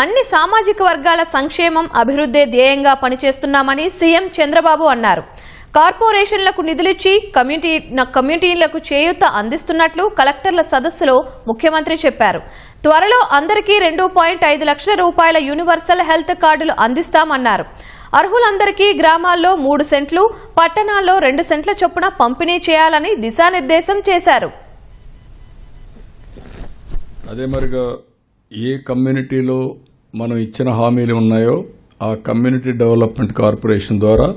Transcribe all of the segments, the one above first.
అన్ని సామాజిక వర్గాల సంక్షేమం అభివృద్ధి ధ్యేయంగా పనిచేస్తున్నామని సీఎం చంద్రబాబు అన్నారు. కార్పొరేషన్లకు నిధులిచ్చి కమ్యూనిటీ కమ్యూనిటీలకు చేయూత అందిస్తున్నట్లు కలెక్టర్ల సదస్సులో ముఖ్యమంత్రి చెప్పారు. త్వరలో అందరికీ రెండు పాయింట్ ఐదు లక్షల రూపాయల యూనివర్సల్ హెల్త్ కార్డులు అందిస్తామన్నారు. అర్హులందరికీ గ్రామాల్లో మూడు సెంట్లు పట్టణాల్లో రెండు సెంట్ల చొప్పున పంపిణీ చేయాలని దిశానిర్దేశం చేశారు. అదే మరిగా ఏ కమ్యూనిటీలో మనం ఇచ్చిన హామీలు ఉన్నాయో ఆ కమ్యూనిటీ డెవలప్మెంట్ కార్పొరేషన్ ద్వారా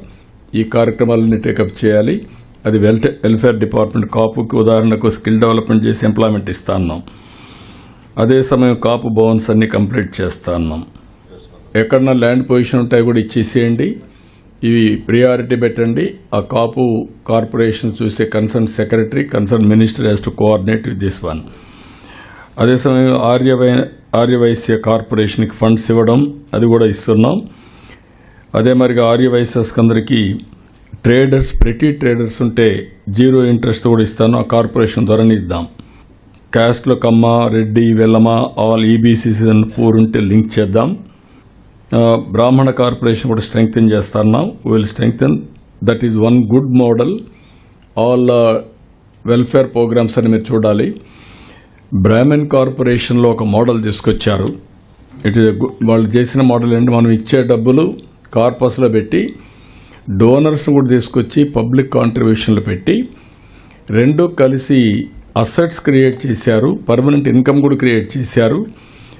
ఈ కార్యక్రమాలన్నీ టేకప్ చేయాలి. అది వెల్ వెల్ఫేర్ డిపార్ట్మెంట్ కాపుకి ఉదాహరణకు స్కిల్ డెవలప్మెంట్ చేసి ఎంప్లాయ్మెంట్ ఇస్తాన్నాం అదే సమయం కాపు భవన్స్ అన్ని కంప్లీట్ చేస్తాన్నాం ఎక్కడన్నా ల్యాండ్ పొజిషన్ ఉంటాయి కూడా ఇచ్చేసేయండి. ఇవి ప్రియారిటీ పెట్టండి. ఆ కాపు కార్పొరేషన్ చూసే concern secretary concern minister has to coordinate with this one. అదే సమయం ఆర్యవై ఆర్యవైశ్య కార్పొరేషన్కి ఫండ్స్ ఇవ్వడం అది కూడా ఇస్తున్నాం. అదే మరిగా ఆర్యవైశ్యస్కి అందరికీ ట్రేడర్స్ ప్రతి ట్రేడర్స్ ఉంటే జీరో ఇంట్రెస్ట్ కూడా ఇస్తాను. ఆ కార్పొరేషన్ ద్వారానే ఇద్దాం. క్యాస్ట్లో Kamma Reddy Velama all EBC four ఉంటే లింక్ చేద్దాం. బ్రాహ్మణ కార్పొరేషన్ కూడా స్ట్రెంగ్తన్ చేస్తున్నాం. Will strengthen that is one good model all welfare programmes అని మీరు చూడాలి. బ్రాహ్మణ్ కార్పొరేషన్లో ఒక మోడల్ తీసుకొచ్చారు. ఇట్ ఇస్ వాళ్ళు చేసిన మోడల్ ఏంటి? మనం ఇచ్చే డబ్బులు కార్పస్లో పెట్టి డోనర్స్ని కూడా తీసుకొచ్చి పబ్లిక్ కాంట్రిబ్యూషన్లు పెట్టి రెండు కలిసి అసెట్స్ క్రియేట్ చేశారు పర్మనెంట్ ఇన్కమ్ కూడా క్రియేట్ చేశారు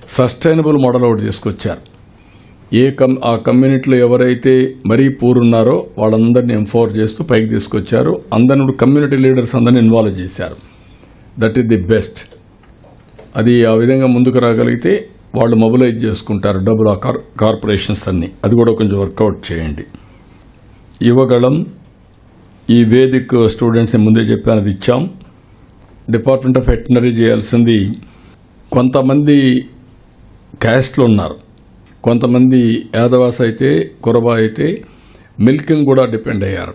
సస్టైనబుల్ మోడల్ ఒకటి తీసుకొచ్చారు. ఏ కమ్ ఆ కమ్యూనిటీలో ఎవరైతే మరీ పూర్ ఉన్నారో వాళ్ళందరినీ ఎంఫోర్ చేస్తూ పైకి తీసుకొచ్చారు. అందరిని కూడా కమ్యూనిటీ లీడర్స్ అందరిని ఇన్వాల్వ్ చేశారు. దట్ ఈస్ ది బెస్ట్ అది ఆ విధంగా ముందుకు రాగలిగితే వాళ్ళు మొబిలైజ్ చేసుకుంటారు డబ్బులు ఆ కార్ కార్పొరేషన్స్ అన్ని. అది కూడా కొంచెం వర్కౌట్ చేయండి. యువగళం ఈ వేదిక్ స్టూడెంట్స్ని ముందే చెప్పాను అది ఇచ్చాం. డిపార్ట్మెంట్ ఆఫ్ వెటనరీ చేయాల్సింది కొంతమంది క్యాస్ట్లు ఉన్నారు. కొంతమంది యాదవాస్ అయితే కురబా అయితే మిల్కింగ్ కూడా డిపెండ్ అయ్యారు.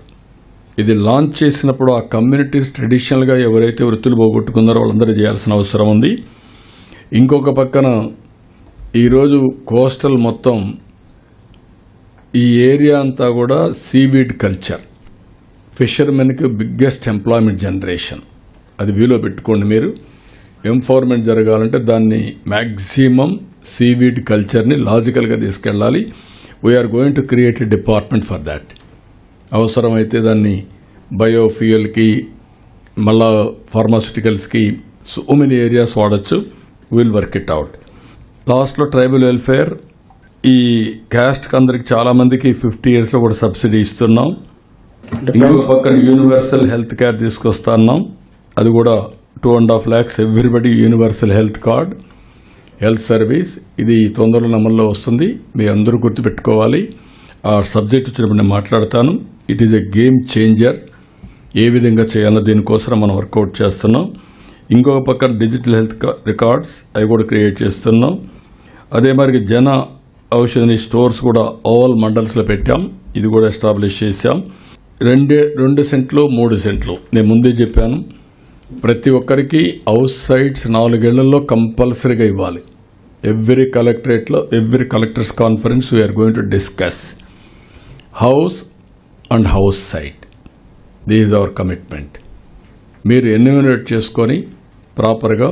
ఇది లాంచ్ చేసినప్పుడు ఆ కమ్యూనిటీస్ ట్రెడిషనల్గా ఎవరైతే వృత్తులు పోగొట్టుకున్నారో వాళ్ళందరూ చేయాల్సిన అవసరం ఉంది. ఇంకొక పక్కన ఈరోజు కోస్టల్ మొత్తం ఈ ఏరియా అంతా కూడా సీవీడ్ కల్చర్. ఫిషర్మెన్కి బిగ్గెస్ట్ ఎంప్లాయ్మెంట్ జనరేషన్. అది వీలో పెట్టుకోండి మీరు. ఎంఫోర్మెంట్ జరగాలంటే దాన్ని మ్యాక్సిమం సీవీడ్ కల్చర్ని లాజికల్గా తీసుకెళ్ళాలి. We're going to create a department for that అవసరమైతే దాన్ని బయోఫ్యూయల్కి మళ్ళా ఫార్మాస్యూటికల్స్కి సో మెనీ ఏరియాస్ వాడచ్చు. విల్ వర్క్ ఇట్ అవుట్ లాస్ట్లో ట్రైబల్ వెల్ఫేర్ ఈ క్యాస్ట్ అందరికి చాలా మందికి ఫిఫ్టీ ఇయర్స్లో కూడా సబ్సిడీ ఇస్తున్నాం. ఇంకొక పక్కన యూనివర్సల్ హెల్త్ కేర్ తీసుకొస్తున్నాం. అది కూడా two and half lakhs everybody universal health card health service ఇది తొందరలో అమల్లో వస్తుంది. మీ అందరూ గుర్తుపెట్టుకోవాలి. ఆ సబ్జెక్ట్ వచ్చినప్పుడు నేను మాట్లాడతాను. It is a game changer ఏ విధంగా చేయాలో దీనికోసం మనం వర్కౌట్ చేస్తున్నాం. ఇంకొక పక్కన డిజిటల్ హెల్త్ రికార్డ్స్ అవి కూడా క్రియేట్ చేస్తున్నాం. అదే మరి జన ఔషధిని స్టోర్స్ కూడా ఆల్ మండల్స్లో పెట్టాం. ఇది కూడా ఎస్టాబ్లిష్ చేశాం. రెండే రెండు సెంట్లు మూడు సెంట్లు. నేను ముందే చెప్పాను. ప్రతి ఒక్కరికి హౌస్ సైట్స్ నాలుగేళ్ళలో కంపల్సరీగా ఇవ్వాలి. ఎవ్రీ కలెక్టరేట్లో every collectors conference we're going to discuss house and house site. These our commitment. మీరు ఎన్యూమినేట్ చేసుకొని ప్రాపర్గా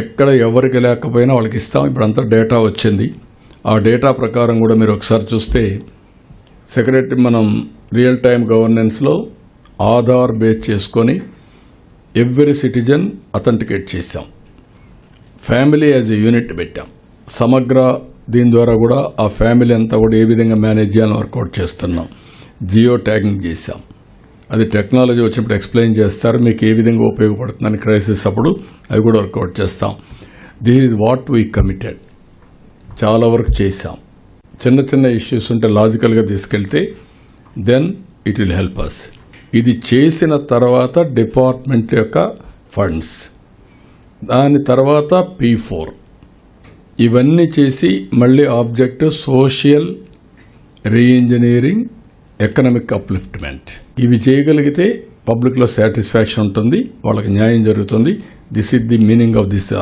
ఎక్కడ ఎవరికి లేకపోయినా వాళ్ళకి ఇస్తాం. ఇప్పుడంతా డేటా వచ్చింది. ఆ డేటా ప్రకారం కూడా మీరు ఒకసారి చూస్తే సెక్రటరీ మనం రియల్ టైం గవర్నెన్స్లో ఆధార్ బేస్ చేసుకొని ఎవ్రీ సిటిజన్ అథెంటికేట్ చేసాం ఫ్యామిలీ యాజ్ ఎ యూనిట్ పెట్టాం. సమగ్ర దీని ద్వారా కూడా ఆ ఫ్యామిలీ అంతా కూడా ఏ విధంగా మేనేజ్ చేయాలని వర్కౌట్ చేస్తున్నాం. జియో ట్యాగింగ్ చేశాం. అది టెక్నాలజీ వచ్చినప్పుడు ఎక్స్ప్లెయిన్ చేస్తారు మీకు ఏ విధంగా ఉపయోగపడుతుందని క్రైసిస్ అప్పుడు అవి కూడా వర్కౌట్ చేస్తాం. This is what we committed చాలా వరకు చేశాం. చిన్న చిన్న ఇష్యూస్ ఉంటే లాజికల్గా తీసుకెళ్తే then it will help us ఇది చేసిన తర్వాత డిపార్ట్మెంట్ యొక్క ఫండ్స్ దాని తర్వాత పీ ఫోర్ ఇవన్నీ చేసి మళ్ళీ objective social reengineering economic upliftment ఇవి చేయగలిగితే పబ్లిక్లో సాటిస్ఫాక్షన్ ఉంటుంది వాళ్ళకి న్యాయం జరుగుతుంది. This is the meaning of this